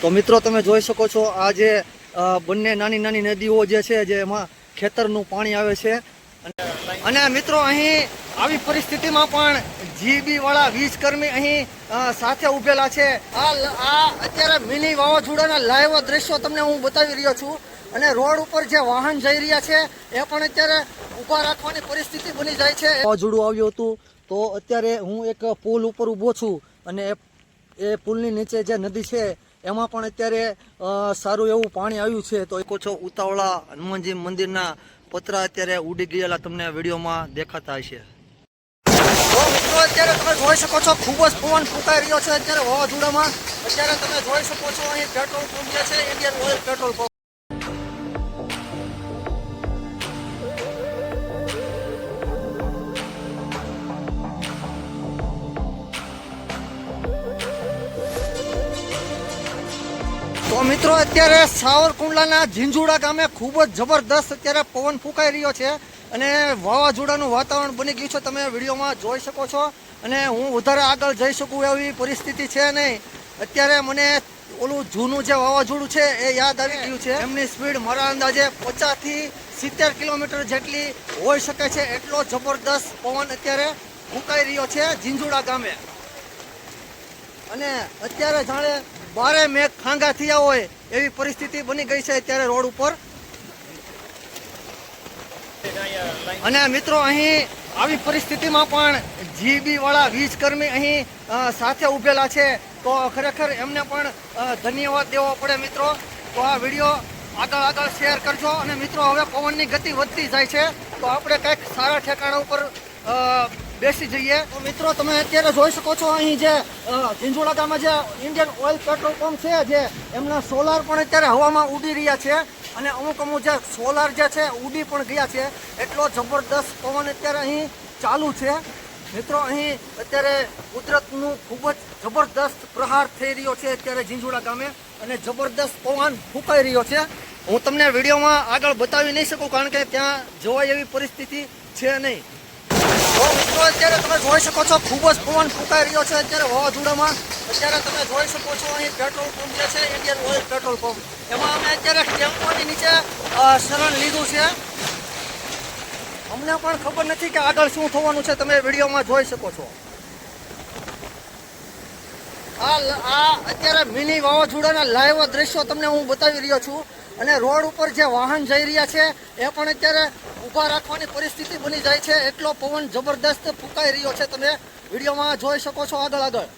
તો મિત્રો, તમે જોઈ શકો છો, આ જે બંને નાની નાની નદીઓ જે છે, જે એમાં ખેતરનું પાણી આવે છે. અને- મિત્રો, અહીં આવી પરિસ્થિતિમાં પણ જીબી વાળા વીજકર્મી અહીં સાથે ઉભેલા છે. આ આ અત્યારે મિની વાવાઝોડાના લાઈવ દ્રશ્યો તમને હું બતાવી રહ્યો છું. અને રોડ ઉપર જે વાહન જઈ રહ્યા છે, એ પણ અત્યારે ઊભા રાખવાની પરિસ્થિતિ બની જાય છે. વાવાઝોડું આવ્યું હતું, તો અત્યારે હું એક પુલ ઉપર ઊભો છું. અને એ પુલની નીચે જે નદી છે એમાં પણ અત્યારે સારું એવું પાણી આવ્યું છે, તો એક છો ઉતાવળા હનુમાનજી મંદિરના પતરા અત્યારે ઉડી ગયેલા તમને વિડીયોમાં દેખાતા હશે. મિત્રો, અત્યારે તમે જોઈ શકો છો, ખૂબ જ પવન ફૂંકાઈ રહ્યો છે અત્યારે વાવાઝોડામાં. અત્યારે તમે જોઈ શકો છો, અહીં પેટ્રોલ પંપ છે ઇન્ડિયન ઓઇલ પેટ્રોલ પંપ તો મિત્રો, અત્યારે સાવરકુંડલાના ઝીંઝુડા ગામે ખૂબ જ જબરદસ્ત અત્યારે પવન ફૂંકાઈ રહ્યો છે અને વાવાઝોડાનું વાતાવરણ બની ગયું છે. તમે વિડીયોમાં જોઈ શકો છો અને હું વધારે આગળ જઈ શકું એવી પરિસ્થિતિ છે નહીં. અત્યારે મને ઓલું જૂનું જે વાવાઝોડું છે એ યાદ આવી ગયું છે. એમની સ્પીડ મારા અંદાજે પચાસથી સિત્તેર કિલોમીટર જેટલી હોઈ શકે છે. એટલો જબરદસ્ત પવન અત્યારે ફૂંકાઈ રહ્યો છે ઝીંઝુડા ગામે. અને અત્યારે જાણે બારે મેઘ ખાંગા થયા હોય એવી પરિસ્થિતિ બની ગઈ છે અત્યારે રોડ ઉપર. અને મિત્રો, અહીં આવી પરિસ્થિતિમાં પણ જીબી વાળા વીજ કર્મી અહીં સાથે ઉભેલા છે. તો ખરેખર એમને પણ ધન્યવાદ દેવો પડે મિત્રો. તો આ વીડિયો આગળ આગળ શેર કરજો. અને મિત્રો, હવે પવનની ગતિ વધતી જાય છે. તો આપણે કંઈક સારા ઠેકાણા ઉપર બેસી જઈએ. તો મિત્રો, તમે અત્યારે જોઈ શકો છો અહીં જે ઝીંઝુડા ગામમાં જે ઇન્ડિયન ઓઇલ પેટ્રોલ પંપ છે, જે એમના સોલાર પણ અત્યારે હવામાં ઉડી રહ્યા છે અને અમુક અમુક જે સોલાર જે છે, ઉડી પણ ગયા છે. એટલો જબરદસ્ત પવન અત્યારે અહીં ચાલુ છે. મિત્રો, અહીં અત્યારે કુદરતનું ખૂબ જ જબરદસ્ત પ્રહાર થઈ રહ્યો છે અત્યારે ઝીંઝુડા ગામે અને જબરદસ્ત પવન ફૂંકાઈ રહ્યો છે. હું તમને વિડીયોમાં આગળ બતાવી નહીં શકું કારણ કે ત્યાં જોવાય એવી પરિસ્થિતિ છે નહીં. તો અત્યારે તમે જોઈ શકો છો, ખૂબ જ પવન ફૂંકાઈ રહ્યો છે અત્યારે વાવાઝોડામાં. અત્યારે તમે જોઈ શકો છો, અહીં પેટ્રોલ પંપ જે છે ઇન્ડિયન ઓઇલ પેટ્રોલ પંપ એમાં અમે અત્યારે ટેમ્પોની નીચે શરણ લીધું છે. અમને પણ ખબર નથી કે આગળ શું થવાનું છે, તમે વિડીયોમાં જોઈ શકો છો. આ આ અત્યારે મિની વાવાઝોડાના લાઈવ દ્રશ્યો તમને હું બતાવી રહ્યો છું. અને રોડ ઉપર જે વાહન જઈ રહ્યા છે, એ પણ અત્યારે ઊભા રાખવાની પરિસ્થિતિ બની જાય છે. એટલો પવન જબરદસ્ત ફૂંકાઈ રહ્યો છે. તમે વિડીયોમાં જોઈ શકો છો આગળ આગળ.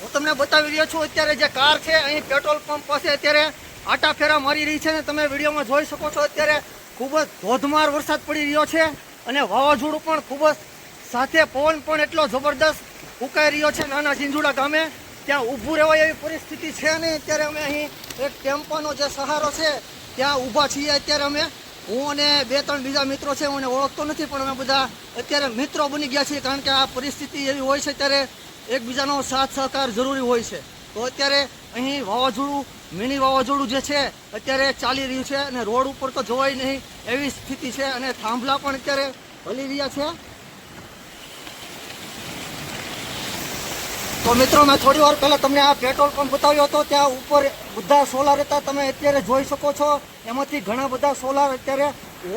હું તમને બતાવી રહ્યો છું, અત્યારે જે કાર છે, અહીં પેટ્રોલ પંપ પાસે અત્યારે આટા ફેરા મારી રહી છે ને તમે વિડીયોમાં જોઈ શકો છો, અત્યારે ખૂબ જ ધોધમાર વરસાદ પડી રહ્યો છે અને વાવાઝોડું પણ ખૂબ જ સાથે પવન પણ એટલો જબરદસ્ત ફૂંકાઈ રહ્યો છે નાના સિંજુડા ગામે. ત્યાં ઊભું રહેવાય એવી પરિસ્થિતિ છે નહીં. અત્યારે અમે અહીં એક ટેમ્પોનો જે સહારો છે, ત્યાં ઊભા છીએ. અત્યારે અમે હું અને બે ત્રણ બીજા મિત્રો છે, હું ઓળખતો નથી, પણ અમે બધા અત્યારે મિત્રો બની ગયા છીએ, કારણ કે આ પરિસ્થિતિ એવી હોય છે ત્યારે એકબીજાનો સાથ સહકાર જરૂરી હોય છે. તો અત્યારે અહીં વાવાઝોડું, મિની વાવાઝોડું જે છે, અત્યારે ચાલી રહ્યું છે અને રોડ ઉપર તો જોવાય નહીં એવી સ્થિતિ છે અને થાંભલા પણ અત્યારે હલી રહ્યા છે. તો મિત્રો મેં થોડી વાર પહેલાં તમને આ પેટ્રોલ પંપ બતાવ્યો હતો, ત્યાં ઉપર બધા સોલાર હતા. તમે અત્યારે જોઈ શકો છો, એમાંથી ઘણા બધા સોલાર અત્યારે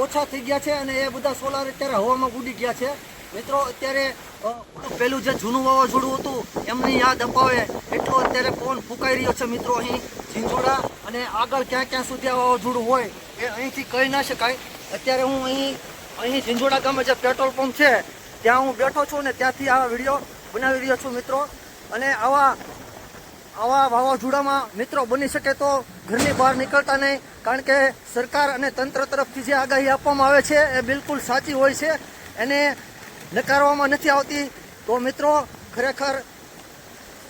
ઓછા થઈ ગયા છે અને એ બધા સોલાર અત્યારે હવામાં ઉડી ગયા છે. મિત્રો, અત્યારે પેલું જે જૂનું વાવાઝોડું હતું, એમની યાદ અપાવે એટલો અત્યારે પવન ફૂંકાઈ રહ્યો છે મિત્રો અહીં ઝીંઝોડા. અને આગળ ક્યાં ક્યાં સુધી આ વાવાઝોડું હોય એ અહીંથી કહી ના શકાય. અત્યારે હું અહીં અહીં ઝીંઝોડા ગામે જે પેટ્રોલ પંપ છે, ત્યાં હું બેઠો છું ને ત્યાંથી આ વીડિયો બનાવી રહ્યો છું મિત્રો. અને આવા આવા વાવાઝોડામાં મિત્રો બની શકે તો ઘરની બહાર નીકળતા નહીં, કારણ કે સરકાર અને તંત્ર તરફથી જે આગાહી આપવામાં આવે છે એ બિલકુલ સાચી હોય છે, એને નકારવામાં નથી આવતી. તો મિત્રો, ખરેખર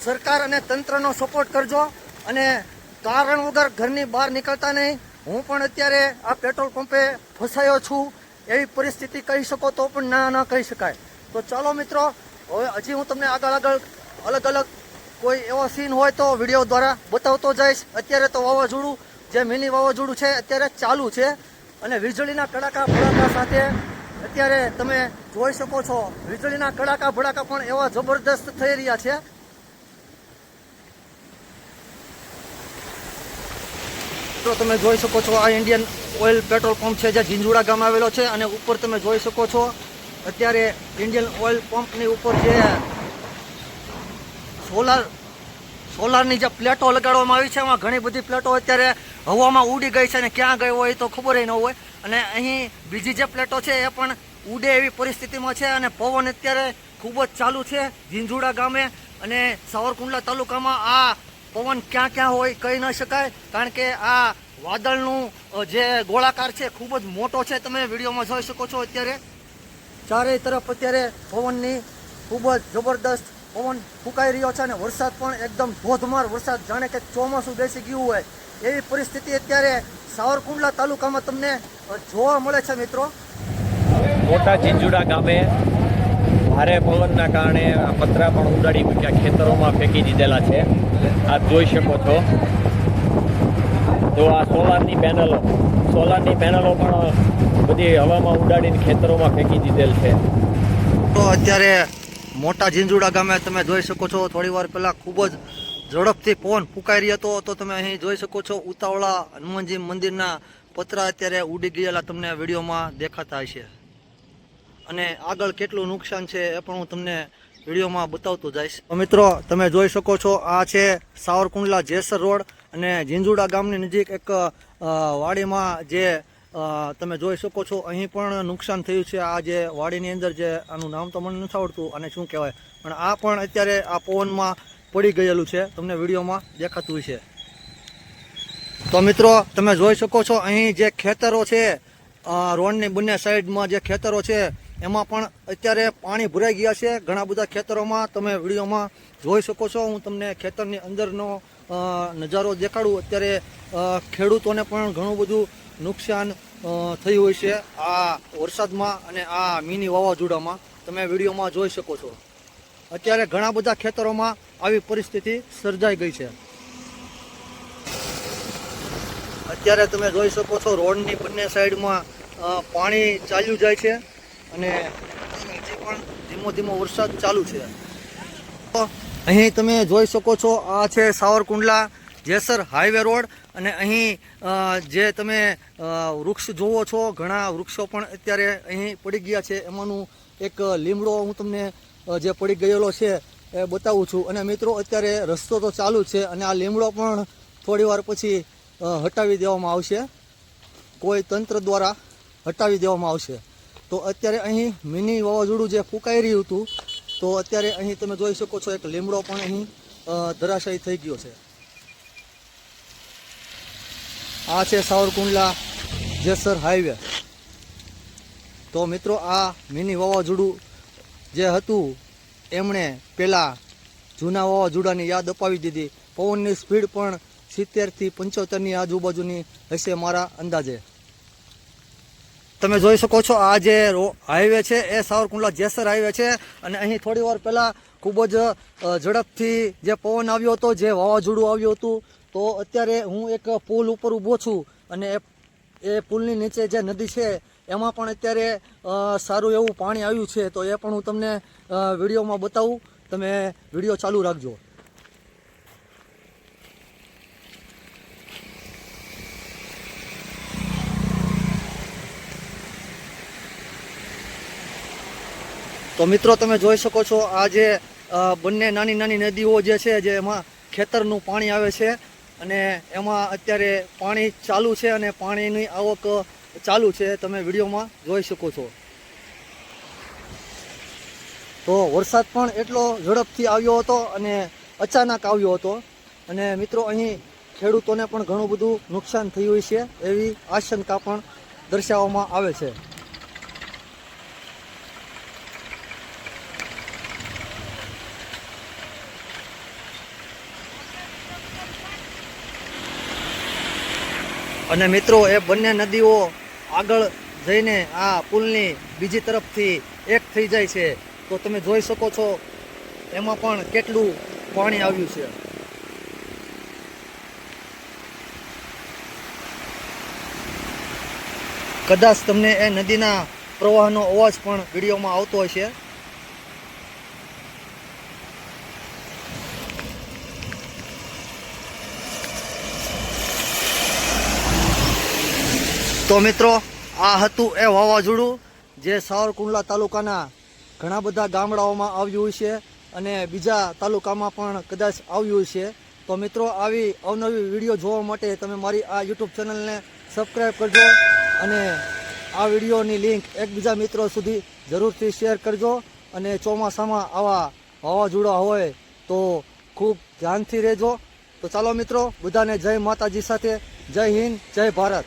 સરકાર અને તંત્રનો સપોર્ટ કરજો અને કારણ વગર ઘરની બહાર નીકળતા નહીં. હું પણ અત્યારે આ પેટ્રોલ પંપે ફસાયો છું, એવી પરિસ્થિતિ કહી શકો તો પણ ના ના કહી શકાય. તો ચાલો મિત્રો, હવે હજી હું તમને આગળ આગળ અલગ અલગ કોઈ એવો સીન હોય તો વીડિયો દ્વારા બતાવતો જઈશ. અત્યારે તો વાવાઝોડું, જે મિની વાવાઝોડું છે, અત્યારે ચાલુ છે. અને વીજળીના કડાકા ભડાકા સાથે અત્યારે તમે જોઈ શકો છો, વીજળીના કડાકા ભડાકા પણ એવા જબરદસ્ત થઈ રહ્યા છે. તો તમે જોઈ શકો છો, આ ઇન્ડિયન ઓઇલ પેટ્રોલ પંપ છે, જે ઝીંઝુડા ગામ આવેલો છે. અને ઉપર તમે જોઈ શકો છો, અત્યારે ઇન્ડિયન ઓઇલ પંપની ઉપર જે સોલાર, સોલારની જે પ્લેટો લગાડવામાં આવી છે, એમાં ઘણી બધી પ્લેટો અત્યારે હવામાં ઉડી ગઈ છે અને ક્યાં ગઈ હોય તો ખબર ન હોય. અને અહીં બીજી જે પ્લેટો છે એ પણ ઉડે એવી પરિસ્થિતિમાં છે અને પવન અત્યારે ખૂબ જ ચાલુ છે ઝીંઝુડા ગામે અને સાવરકુંડલા તાલુકામાં આ પવન ક્યાં ક્યાં હોય કહી ન શકાય. કારણ કે આ વાદળનું જે ગોળાકાર છે ખૂબ જ મોટો છે. તમે વિડીયોમાં જોઈ શકો છો અત્યારે. ચારેય તરફ અત્યારે પવનની ખૂબ જ જબરદસ્ત પવન ફૂંકાઈ રહ્યો છે અને વરસાદ પણ એકદમ ધોધમાર વરસાદ જાણે કે ચોમાસું બેસી ગયું હોય. એવી પરિસ્થિતિ અત્યારે સાવરકુંડલા તાલુકામાં તમને જોવા મળે છે મિત્રો. મોટા ચિંચુડા ગામે ભારે પવનના કારણે આ પતરા પણ ઉડાડી મૂક્યા ખેતરોમાં ફેંકી દીધેલા છે. આપ જોઈ શકો છો. તો આ સોલારની પેનલો સોલારની પેનલો પણ બધી હવામાં ઉડાડીને ખેતરોમાં ફેંકી દીધેલ છે. તો અત્યારે મોટા ઝીંઝુડા ગામે તમે જોઈ શકો છો થોડી વાર પહેલાં ખૂબ જ ઝડપથી પવન ફૂંકાઈ રહ્યો હતો, તો તમે અહીં જોઈ શકો છો, ઉતાવળા હનુમાનજી મંદિરના પતરા અત્યારે ઉડી ગયેલા તમને વિડીયોમાં દેખાતા હશે. અને આગળ કેટલું નુકસાન છે એ પણ હું તમને વિડીયોમાં બતાવતો જઈશ. મિત્રો, તમે જોઈ શકો છો, આ છે સાવરકુંડલા જેસર રોડ અને ઝીંઝુડા ગામની નજીક એક વાડીમાં જે તમે જોઈ શકો છો, અહીં પણ નુકસાન થયું છે. આ જે વાડીની અંદર જે આનું નામ તો મને નથી આવડતું અને શું કહેવાય. પણ આ પણ અત્યારે આ પવનમાં પડી ગયેલું છે. તમને વિડીયોમાં દેખાતું છે તો મિત્રો, તમે જોઈ શકો છો, અહીં જે ખેતરો છે રોડની બંને સાઈડમાં જે ખેતરો છે, એમાં પણ અત્યારે પાણી ભરાઈ ગયા છે. ઘણા બધા ખેતરોમાં તમે વિડીયોમાં જોઈ શકો છો. હું તમને ખેતરની અંદરનો નજારો દેખાડું. અત્યારે ખેડૂતોને પણ ઘણું બધું નુકસાન થયું હોય છે આ વરસાદમાં અને આ મિની વાવાઝોડામાં. તમે વિડીયોમાં જોઈ શકો છો. અત્યારે ઘણા બધા ખેતરોમાં આવી પરિસ્થિતિ સર્જાઈ ગઈ છે. અત્યારે તમે જોઈ શકો છો રોડની બંને સાઈડમાં પાણી ચાલ્યું જાય છે અને હજી પણ ધીમો ધીમો વરસાદ ચાલુ છે. અહીં તમે જોઈ શકો છો આ છે સાવરકુંડલા જેસર હાઈવે રોડ અને અહીં જે તમે વૃક્ષ જોવો છો, ઘણા વૃક્ષો પણ અત્યારે અહીં પડી ગયા છે. એમાંનું એક લીમડો હું તમને જે પડી ગયેલો છે એ બતાવું છું. અને મિત્રો, અત્યારે રસ્તો તો ચાલુ છે અને આ લીમડો પણ થોડી વાર પછી હટાવી દેવામાં આવશે. કોઈ તંત્ર દ્વારા હટાવી દેવામાં આવશે. તો અત્યારે અહીં મિની વાવાઝોડું જે ફૂંકાઈ રહ્યું હતું, તો અત્યારે અહીં તમે જોઈ શકો છો એક લીમડો પણ અહીં ધરાશાયી થઈ ગયો છે. આ છે સાવરકુંડલા જેસર હાઈવે. તો મિત્રો, આ મિની વાવાઝોડું જે હતું, એમણે પહેલાં જૂના વાવાઝોડાની યાદ અપાવી દીધી. પવનની સ્પીડ પણ સિત્તેરથી પંચોતેરની આજુબાજુની હશે મારા અંદાજે. તમે જોઈ શકો છો, આ જે હાઈવે છે, એ સાવરકુંડલા જેસર હાઈવે છે. અને અહીં થોડી વાર પહેલાં ખૂબ જ ઝડપથી જે પવન આવ્યો હતો, જે વાવાઝોડું આવ્યું હતું તો અત્યારે હું એક પુલ ઉપર ઊભો છું અને એ પુલની નીચે જે નદી છે, એમાં પણ અત્યારે સારું એવું પાણી આવ્યું છે. તો એ પણ હું તમને વિડીયોમાં બતાવું. તમે વીડિયો ચાલુ રાખજો. તો મિત્રો, તમે જોઈ શકો છો આ જે બંને નાની નાની નદીઓ જે છે જે એમાં ખેતરનું પાણી આવે છે. અને એમાં અત્યારે પાણી ચાલુ છે અને પાણીની આવક ચાલુ છે. તમે વિડીયોમાં જોઈ શકો છો. તો વરસાદ પણ એટલો ઝડપથી આવ્યો હતો અને અચાનક આવ્યો હતો. અને મિત્રો, અહીં ખેડૂતોને પણ ઘણું બધું નુકસાન થયું છે એવી આશંકા પણ દર્શાવવામાં આવે છે. અને મિત્રો, એ બંને નદીઓ આગળ જઈને આ પુલની બીજી તરફથી એક થઈ જાય છે. તો તમે જોઈ શકો છો, એમાં પણ કેટલું પાણી આવ્યું છે. કદાચ તમને એ નદીના પ્રવાહનો અવાજ પણ વિડીયોમાં આવતો હશે. તો મિત્રો, આ હતું એ વાવાઝોડું જે સાવરકુંડલા તાલુકાના ઘણા બધા ગામડાઓમાં આવ્યું છે અને બીજા તાલુકામાં પણ કદાચ આવ્યું છે. તો મિત્રો, આવી અવનવી વીડિયો જોવા માટે તમે મારી આ યુટ્યુબ ચેનલને સબસ્ક્રાઈબ કરજો અને આ વિડીયોની લિંક એકબીજા મિત્રો સુધી જરૂરથી શેર કરજો અને ચોમાસામાં આવા વાવાઝોડા હોય તો ખૂબ ધ્યાનથી રહેજો. તો ચાલો મિત્રો, બધાને જય માતાજી સાથે જય હિન્દ, જય ભારત.